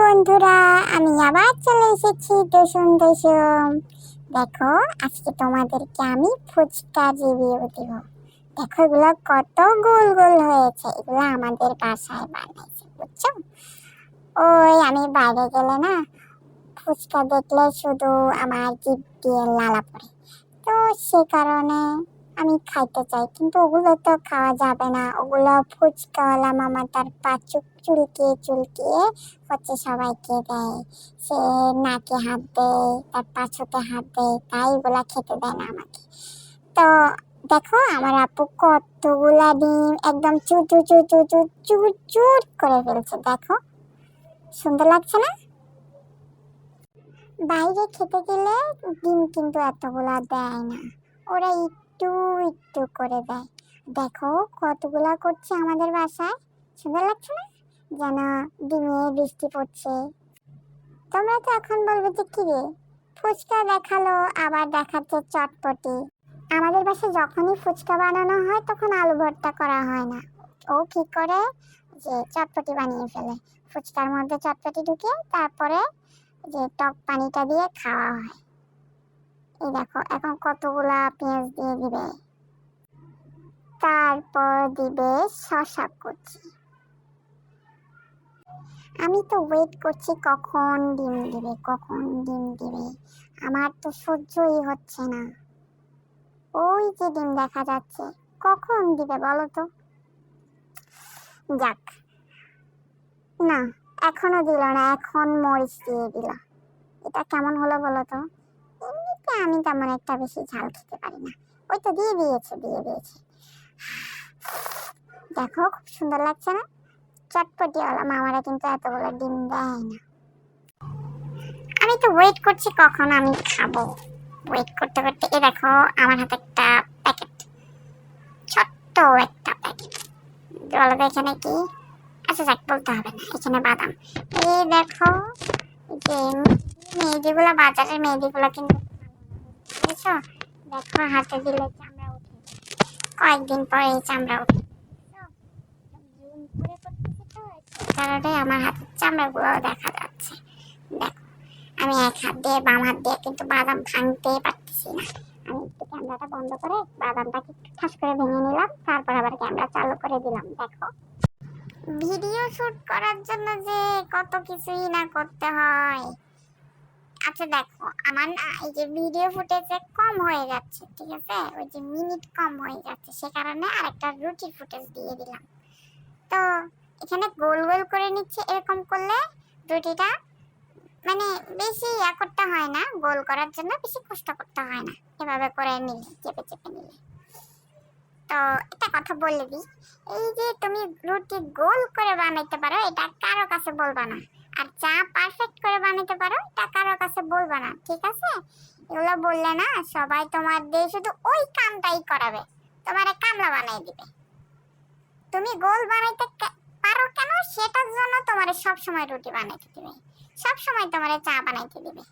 বন্ধুরা, আমি আবার চলে এসেছি দোষম দোষম দেখো, আজকে তোমাদেরকে আমি ফুচকা রিভিউ দিব। দেখো, এগুলো কত গোল গোল হয়েছে। এগুলো আমাদের বাসায় বানাইছে, বুঝছ? ওই, আমি বাইরে গেলে না, ফুচকা দেখলে শুধু আমার জিভ দিয়ে লালা পড়ে। তো সে কারণে আমি খাইতে চাই, কিন্তু ওগুলো তো খাওয়া যাবে না। ওগুলো ফুচকাওয়ালা মামা তার পা চুপ চুলকিয়ে চুলকিয়ে হচ্ছে সবাইকে দেয়। সে নাকে হাত দেয়, তার পাছুতে হাত দেয়, তাই ওগুলা খেতে দেয় না আমাকে। তো দেখো, আমার আপু কতগুলা ডিম একদম চু চু চু চু চু চুর চুর করে ফেলছে, দেখো। সুন্দর লাগছে না? বাইরে খেতে গেলে ডিম কিন্তু এতগুলা দেয় না। ওরা একটু একটু করে দেয়। দেখো কতগুলা করছে আমাদের বাসায়। সুন্দর লাগছে না? যেন ডিমে বৃষ্টি পড়ছে। তোমরা তো এখন বলবে যে কি রে? ফুচকা দেখাল, আবার দেখাচ্ছে চটপটি। আমাদের বাসায় যখনই ফুচকা বানানো হয়, তখন আলু ভর্তা করা হয় না। ও কি করে? যে চটপটি বানিয়ে ফেলে। ফুচকার মধ্যে চটপটি ঢুকিয়ে তারপরে যে টক পানিটা দিয়ে খাওয়া হয়। এই দেখো, এখন কতগুলা পেঁয়াজ দিয়ে দিবে? তারপর দিবে শশা কুচি। আমি তো ওয়েট করছি কখন ডিম দিবে, কখন ডিম দিবে। আমার তো সহ্যই হচ্ছে না। ওই যে ডিম দেখা যাচ্ছে, কখন দিবে বলো তো? যাক। না, এখনও দিল না, এখন মরিচ দিয়ে দিল। এটা কেমন হলো বলো তো? এমনিতে আমি তেমন একটা বেশি ঝাল খেতে পারি না। ওই তো দিয়ে দিয়েছে দিয়ে দিয়েছে। দেখো, খুব সুন্দর লাগছে না? চটপটিওয়ালা মামারা কিন্তু এতগুলো ডিম দেয় না। আমি তো ওয়েট করছি কখন আমি খাব। ওয়েট করতে করতে এ দেখো, আমার হাতে একটা প্যাকেট ছোট্ট একটা প্যাকেট বলো তো এখানে কি? আচ্ছা যাক, বলতে হবে না, এখানে বাদাম। এই দেখো যে মেহেদিগুলো, বাজারের মেহেদিগুলো কিন্তু বুঝেছ দেখো, হাতে দিলে চামড়া উঠে কয়েকদিন পরে এই চামড়া উঠে কারণে আমার হাতের চামড়াগুলো দেখা যাচ্ছে। দেখো, আমি এক হাত দিয়ে বাম হাত দিয়ে কিন্তু বাদাম ভাঙতে পারতেছি না। আমি একটু ক্যামেরাটা বন্ধ করে বাদামটাকে একটু ঠাস করে ভেঙে নিলাম, তারপর আবার ক্যামেরা চালু করে দিলাম, দেখো। ভিডিও শুট করার জন্য যে কত কিছুই না করতে হয়। আচ্ছা দেখো, আমার না এই যে ভিডিও ফুটেজে কম হয়ে যাচ্ছে, ঠিক আছে? ওই যে মিনিট কম হয়ে যাচ্ছে, সে কারণে আরেকটা রুটির ফুটেজ দিয়ে দিলাম। তো এখানে গোল গোল করে নিচ্ছে এরকম করলে রুটিটা মানে বেশি ইয়া করতে হয় না, গোল করার জন্য বেশি কষ্ট করতে হয় না। এভাবে করে নিলে, চেপে চেপে নিলে। তো একটা কথা বলে দিই, এই যে তুমি রুটি গোল করে বানাইতে পারো, এটা কারও কাছে বলবা না। আর চা পারফেক্ট করে বানাতে পারো, এটা কারোর কাছে বলব না, ঠিক আছে? এগুলো বললে না, সবাই তোমার দিয়ে শুধু ওই কামটাই করাবে। তোমার কামলা বানাই দিবে। তুমি গোল বানাইতে পারো কেন? সেটার জন্য তোমার সব সময় রুটি বানাইতে দিবে। সব সময় তোমার চা বানাইতে দিবে।